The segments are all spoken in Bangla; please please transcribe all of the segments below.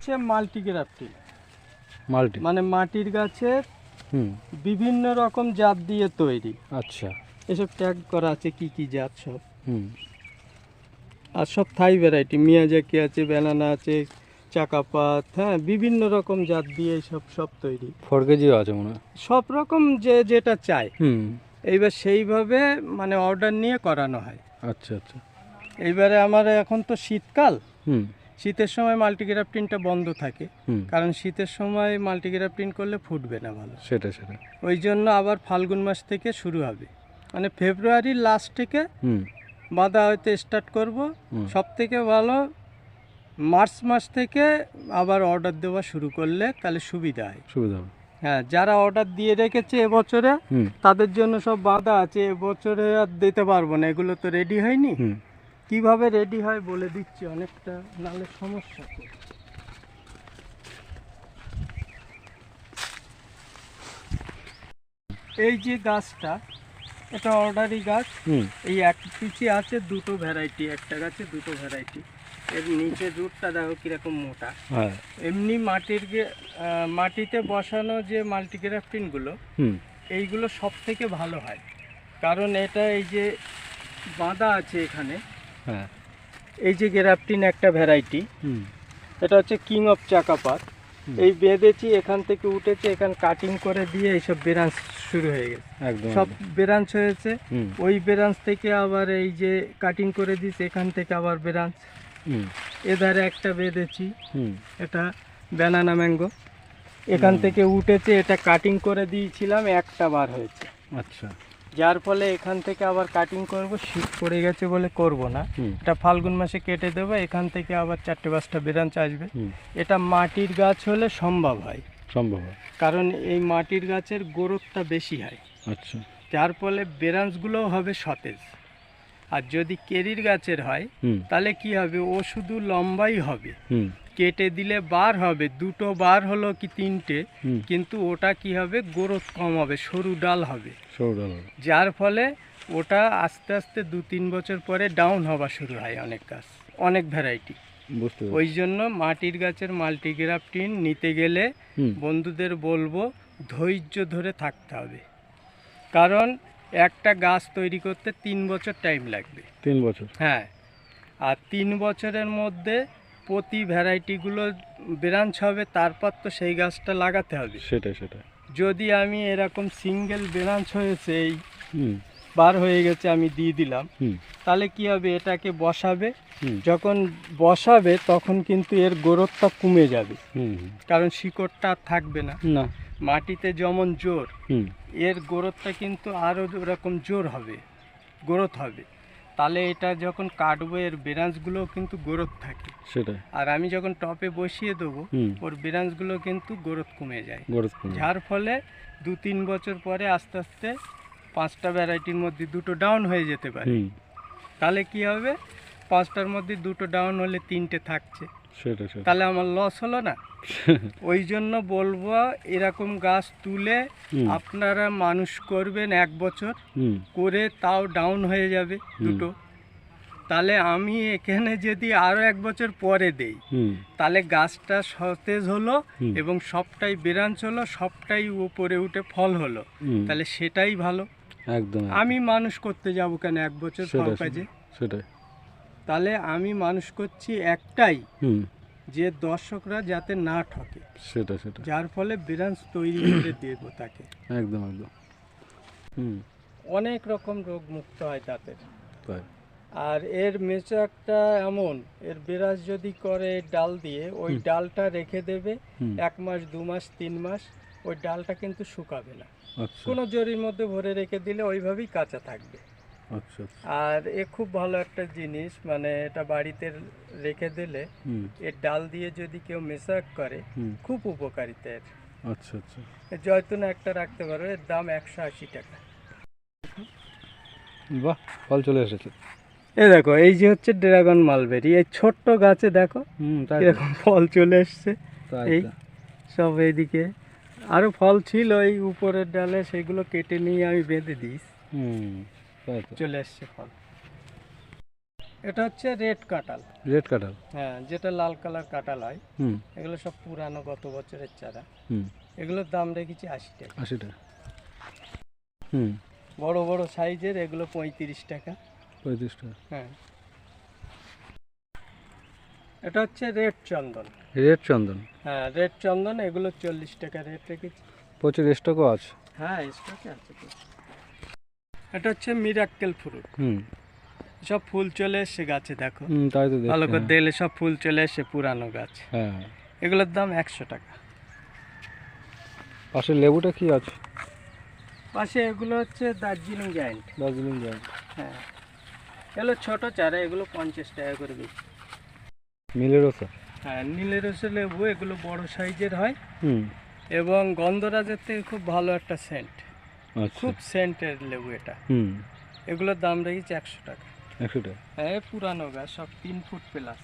হচ্ছে মাল্টিগ্রাফটিং মাল্টি। মানে মাটির গাছের বিভিন্ন রকম জাত দিয়ে তৈরি। আচ্ছা। এসব ট্যাগ করা আছে কি কি জাত সব। হুম। আর সব থাই ভ্যারাইটি মিয়াজাকি আছে ব্যানানা আছে চাকাপাত হ্যাঁ বিভিন্ন রকম জাত দিয়ে সব সব তৈরি। ফোর কেজিও আছে মনে হয়। সব রকম যে যেটা চায় হুম। এইবার সেইভাবে মানে অর্ডার নিয়ে করানো হয়। আচ্ছা আচ্ছা। এইবারে আমার এখন তো শীতকাল। হুম। শীতের সময় মাল্টিগ্রাফটিনটা বন্ধ থাকে। কারণ শীতের সময় মাল্টিগ্রাফটিন করলে ফুটবে না ভালো। সেটা সেটা ওই জন্য আবার ফাল্গুন মাস থেকে শুরু হবে। মানে ফেব্রুয়ারির লাস্ট থেকে হুম। বাঁধা হয়তো স্টার্ট করব। সব থেকে ভালো মার্চ মাস থেকে আবার অর্ডার দেওয়া শুরু করলে তাহলে সুবিধা হয়। সুবিধা হবে। হ্যাঁ যারা অর্ডার দিয়ে রেখেছে এবছরে তাদের জন্য সব বাঁধা আছে। এবছরে আর দিতে পারব না। এগুলো তো রেডি হয়নি। কীভাবে রেডি হয় বলে দিচ্ছি অনেকটা নাহলে সমস্যা। এই যে গাছটা এটা অর্ডারি গাছ। হুম। এই এক পিচে আছে দুটো ভ্যারাইটি একটা গাছে দুটো ভ্যারাইটি এর নিচে রুটটা দেখো কীরকম মোটা। হ্যাঁ। এমনি মাটির মাটিতে বসানো যে মাল্টিগ্রাফটিনগুলো এইগুলো সব থেকে ভালো হয়। কারণ এটা এই যে বাঁধা আছে এখানে হ্যাঁ। এই যে গ্রাফটিন একটা ভ্যারাইটি এটা হচ্ছে কিং অফ চাকাপাত এই বেঁধেছি এখান থেকে উঠেছে এখান কাটিং করে দিয়ে এইসব ব্রাঞ্চ শুরু হয়ে গেছে। একদম। সব। ব্রাঞ্চ হয়েছে। ওই ব্রাঞ্চ থেকে আবার এই যে কাটিং করে দিয়েছে এখান থেকে আবার ব্রাঞ্চ হুম। এধারে একটা বেঁধেছি হুম। এটা ব্যানানা ম্যাঙ্গো এখান থেকে উঠেছে এটা কাটিং করে দিয়েছিলাম একটা বার হয়েছে। আচ্ছা। যার ফলে এখান থেকে আবার কাটিং করব শীত পড়ে গেছে বলে করব না। এটা ফাল্গুন মাসে কেটে দেবো এখান থেকে আবার চারটে পাঁচটা ব্রাঞ্চ আসবে। এটা মাটির গাছ হলে সম্ভব হয়। সম্ভব হয়। কারণ এই মাটির গাছের গ্রোথটা বেশি হয়। আচ্ছা। যার ফলে ব্রাঞ্চগুলোও হবে সতেজ। আর যদি কেরির গাছের হয় তাহলে কি হবে? ও শুধু লম্বাই হবে। কেটে দিলে বার হবে দুটো বার হলো কি তিনটে কিন্তু ওটা কি হবে? গ্রোথ কম হবে সরু ডাল হবে। সৌডাল যার ফলে ওটা আস্তে আস্তে দু তিন বছর পরে ডাউন হওয়া শুরু হয় অনেক গাছ অনেক ভ্যারাইটি। ওই জন্য মাটির গাছের মাল্টিগ্রাফটিন নিতে গেলে বন্ধুদের বলব ধৈর্য ধরে থাকতে হবে। কারণ একটা গাছ তৈরি করতে তিন বছর টাইম লাগবে। তিন বছর। হ্যাঁ আর তিন বছরের মধ্যে প্রতি ভ্যারাইটিগুলো ব্রাঞ্চ হবে তারপর তো সেই গাছটা লাগাতে হবে। সেটাই সেটাই। যদি আমি এরকম সিঙ্গেল ব্রাঞ্চ হয়েছে এই বার হয়ে গেছে আমি দিয়ে দিলাম তাহলে কি হবে? এটাকে বসাবে। যখন বসাবে তখন কিন্তু এর গ্রোথটা কমে যাবে। কারণ শিকড়টা আর থাকবে না। না। মাটিতে যেমন জোর এর গ্রোথটা কিন্তু আরও ওরকম জোর হবে গ্রোথ হবে। তাহলে এটা যখন কাটবো এর ব্রাঞ্চগুলোও কিন্তু গ্রোথ থাকে। সেটাই। আর আমি যখন টপে বসিয়ে দেবো ওর ব্রাঞ্চগুলো কিন্তু গ্রোথ কমে যায়। যার ফলে দু তিন বছর পরে আস্তে আস্তে পাঁচটা ভ্যারাইটির মধ্যে দুটো ডাউন হয়ে যেতে পারে। তাহলে কি হবে? পাঁচটার মধ্যে দুটো ডাউন হলে তিনটে থাকছে। তাহলে আমার লস হলো না? ওই জন্য বলব এরকম গাছ তুলে আপনারা মানুষ করবেন এক বছর করে তাও ডাউন হয়ে যাবে দুটো। তাহলে আমি এখানে যদি আরও এক বছর পরে দেই তাহলে গাছটা সতেজ হলো এবং সবটাই বেরাঞ্চ হলো সবটাই উপরে উঠে ফল হলো। তাহলে সেটাই ভালো। একদম আমি মানুষ করতে যাব কেন এক বছর কাজে সেটাই। তাহলে আমি মানুষ করছি একটাই যে দর্শকরা যাতে না ঠকে। সেটা সেটা। যার ফলে ব্রাঞ্চ তৈরি করে দেবো তাকে। একদম একদম। হুম। অনেক রকম রোগ মুক্ত হয় তাতে আর এর মেচাকটা এমন এর বিরাজ যদি করে ডাল দিয়ে ওই ডালটা রেখে দেবে এক মাস দু মাস তিন মাস ওই ডালটা কিন্তু শুকাবে না। আচ্ছা। কোনো জরির মধ্যে ভরে রেখে দিলে ওইভাবেই কাঁচা থাকবে। আর এ খুব ভালো একটা জিনিস মানে এটা বাড়িতে রেখে দিলে এর ডাল দিয়ে যদি কেউ মেশাক করে খুব উপকারিতা এর। আচ্ছা আচ্ছা। জয়তুন একটা রাখতে পারো এর দাম একশো আশি টাকা। বাহ ফল চলে এসেছে। এ দেখো এই যে হচ্ছে ড্রাগন মালবেরি এই ছোট্ট গাছে দেখো তো, ফল চলে এসছে। এই সব এইদিকে। আরও ফল ছিল এই উপরের ডালে সেগুলো কেটে নিয়ে আমি বেঁধে দিই হুম। চলে এসছে ফল। এটা হচ্ছে রেড কাঁঠাল। রেড কাঁঠাল? হ্যাঁ যেটা লাল কালার কাঁঠাল হয় হুম। এগুলো সব পুরানো গত বছরের চারা। হুম। এগুলোর দাম রেখেছি আশি টাকা। আশি টাকা। হুম। বড় বড় সাইজের এগুলো পঁয়ত্রিশ টাকা। পঁয়ত্রিশ টাকা। হ্যাঁ। এটা হচ্ছে রেড চন্দন। রেড চন্দন? হ্যাঁ রেড চন্দন এগুলো চল্লিশ টাকা রেট রেখেছি। প্রচুর স্টকও আছে? হ্যাঁ স্টকে আছে এটা হচ্ছে মিরাক্কেল ফ্রুট হুম। সব ফুল চলে এসছে গাছে দেখো। তাই তো ভালো করে হ্যাঁ। দেখলে সব ফুল চলে এসছে পুরানো গাছ। হ্যাঁ। এগুলোর দাম একশো টাকা। পাশে লেবুটা কি আছে? পাশে এগুলো হচ্ছে দার্জিলিং জায়েন্ট দার্জিলিং ব্যাংক হ্যাঁ। এগুলো ছোটো চারা এগুলো পঞ্চাশ টাকা করে মিলেরও স্যার হ্যাঁ নীলের রসে লেবু এগুলো বড় সাইজের হয়। হুম। এবং গন্ধরাজের থেকে খুব ভালো একটা সেন্ট খুব সেন্টের লেবু এটা। হুম। এগুলোর দাম রেখেছি একশো টাকা। একশো টাকা। হ্যাঁ পুরানো গাছ সব তিন ফুট প্লাস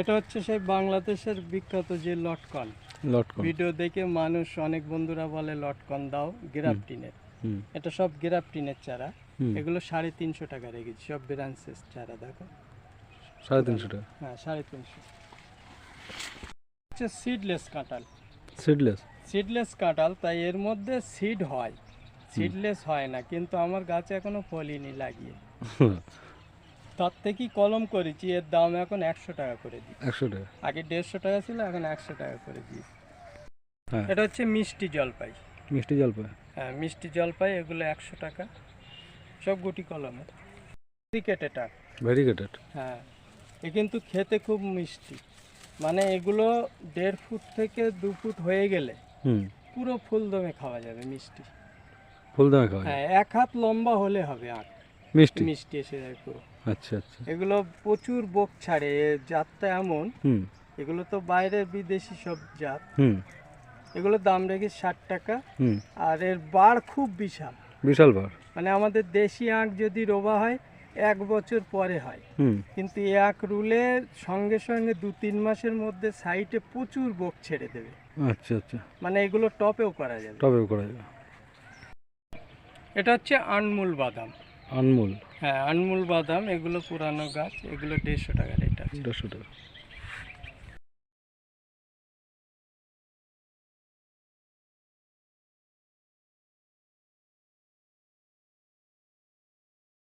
এটা হচ্ছে সেই বাংলাদেশের বিখ্যাত যে লটকন। লটকন। ভিডিও দেখে মানুষ অনেক বন্ধুরা বলে লটকন দাও গ্রাফটিনের এটা সব গ্রাফটিনের চারা। এগুলো সাড়ে তিনশো টাকা রেখেছি সব ব্রাঞ্চেস চারা দেখো। সাড়ে তিনশো টাকা? হ্যাঁ সাড়ে তিনশো। হচ্ছে সিডলেস কাঁঠাল। সিডলেস সিডলেস কাঁঠাল তাই এর মধ্যে সিড হয়। সিডলেস হয় না কিন্তু আমার গাছে এখনও ফলিনি লাগিয়ে। তার থেকেই কলম করেছি এর দাম এখন একশো টাকা করে দিই। একশো টাকা। আগে দেড়শো টাকা ছিল এখন একশো টাকা করে দিই। হ্যাঁ। এটা হচ্ছে মিষ্টি জলপাই। মিষ্টি জলপাই। হ্যাঁ মিষ্টি জলপাই এগুলো একশো টাকা। সব গুটি কলমে। ক্রিকেট এটা ভেরিগেটেড হ্যাঁ এ কিন্তু খেতে খুব মিষ্টি। মানে এগুলো দেড় ফুট থেকে দু ফুট হয়ে গেলে হুম। পুরো ফুলদমে খাওয়া যাবে মিষ্টি। ফুলদামে খাওয়া যায় হ্যাঁ এক হাত লম্বা হলে হবে আখ। মিষ্টি? মিষ্টি এসে যায় পুরো। আচ্ছা আচ্ছা। এগুলো প্রচুর বোক ছাড়ে জাতটা এমন হুম। এগুলো তো বাইরের বিদেশি সব জাত। হুম। এগুলোর দাম রেখে ষাট টাকা। হুম। আর এর বাড় খুব বিশাল। বিশাল বার? মানে আমাদের দেশি আখ যদি রোবা হয় এক বছর পরে হয়। কিন্তু এক রুলে সঙ্গে সঙ্গে দু তিন মাসের মধ্যে সাইটে প্রচুর বোক ছেড়ে দেবে। আচ্ছা আচ্ছা। মানে এগুলো টপেও করা যাবে। টপেও করা যাবে। এটা হচ্ছে আনমুল বাদাম। আনমুল? হ্যাঁ আনমুল বাদাম এগুলো পুরানো গাছ এগুলো দেড়শো টাকা রেট আছে। দেড়শো টাকা।